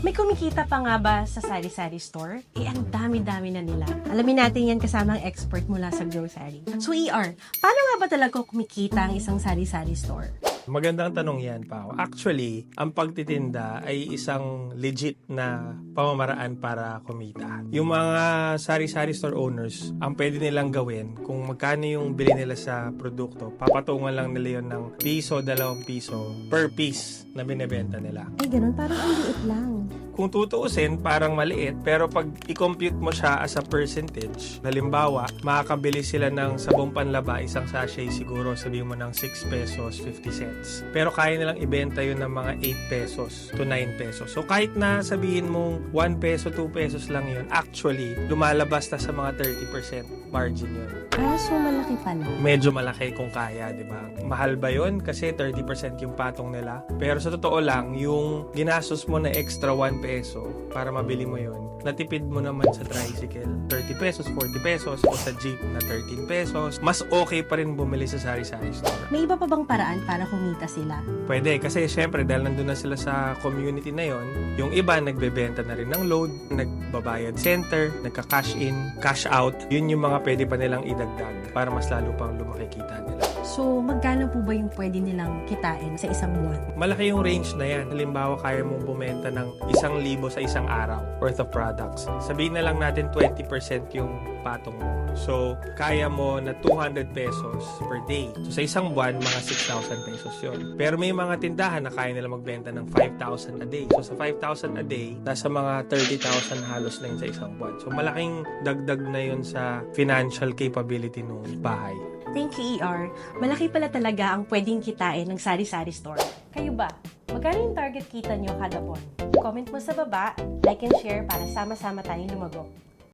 May kumikita pa nga ba sa sari-sari store? Eh, ang dami-dami na nila. Alamin natin yan kasama ang expert mula sa grocery. So, ER, paano nga ba talaga kumikita ang isang sari-sari store? Magandang tanong yan, Pao. Actually, ang pagtitinda ay isang legit na pamamaraan para kumita. Yung mga sari-sari store owners, ang pwede nilang gawin, kung magkano yung bili nila sa produkto, papatungan lang nila yun ng piso, dalawang piso per piece na binebenta nila. Ay, ganun. Parang ang liit lang. Kung tutuusin, parang maliit, pero pag i-compute mo siya as a percentage, halimbawa, makakabili sila ng sabong panlaba, isang sachet siguro, sabihin mo ng 6 pesos, 50 cents. Pero kaya nilang ibenta yun ng mga 8 pesos to 9 pesos. So kahit na sabihin mong 1 peso, 2 pesos lang yun, actually, lumalabas na sa mga 30% margin yun. Ah, so malaki pala. Medyo malaki kung kaya, di ba? Mahal ba yun? Kasi 30% yung patong nila. Pero sa totoo lang, yung ginastos mo na extra 1 peso para mabili mo yun, natipid mo naman sa tricycle 30 pesos, 40 pesos, o sa jeep na 13 pesos. Mas okay pa rin bumili sa sari-sari store. May iba pa bang paraan para kumita sila? Pwede, kasi syempre dahil nandun na sila sa community na yon, yung iba nagbebenta na rin ng load, nagbabayad center, nagka-cash in, cash out. Yun yung mga pwede pa nilang idagdag para mas lalo pang lumaki kita nila. So, magkano po ba yung pwede nilang kitain sa isang buwan? Malaki yung range na yan. Halimbawa, kaya mong bumenta ng isang libo sa isang araw worth of products. Sabihin na lang natin 20% yung patong mo. So, kaya mo na 200 pesos per day. So, sa isang buwan, mga 6,000 pesos yun. Pero may mga tindahan na kaya nila magbenta ng 5,000 a day. So, sa 5,000 a day, nasa mga 30,000 halos na yun sa isang buwan. So, malaking dagdag na yun sa financial capability ng bahay. Thank you, ER. Malaki pala talaga ang pwedeng kitain ng sari-sari store. Kayo ba? Magkano yung target kita nyo kada buwan? Comment mo sa baba, like and share para sama-sama tayong lumago.